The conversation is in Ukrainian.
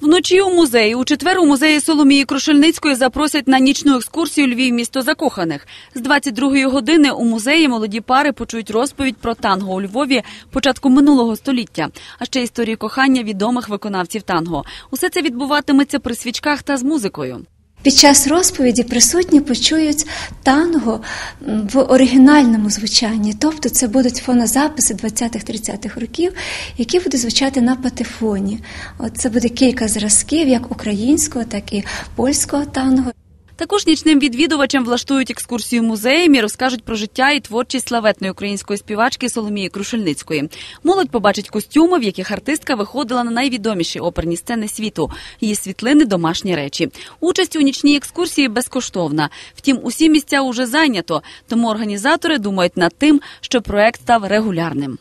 Вночі у музеї у четвер у музеї Соломії Крушельницької запросять на нічну екскурсію Львів місто закоханих. З 22-ї години у музеї молоді пари почують розповідь про танго у Львові початку минулого століття, а ще історії кохання відомих виконавців танго. Усе це відбуватиметься при свічках та з музикою. Під час розповіді присутні почують танго в оригінальному звучанні, тобто це будуть фонозаписи 20-30-х років, які будуть звучати на патефоні. От це буде кілька зразків, як українського, так і польського танго. Також нічним відвідувачам влаштують екскурсію музеєм і розкажуть про життя і творчість славетної української співачки Соломії Крушельницької. Молодь побачить костюми, в яких артистка виходила на найвідоміші оперні сцени світу. Її світлини, домашні речі. Участь у нічній екскурсії безкоштовна. Втім, усі місця уже зайнято, тому організатори думають над тим, що проект став регулярним.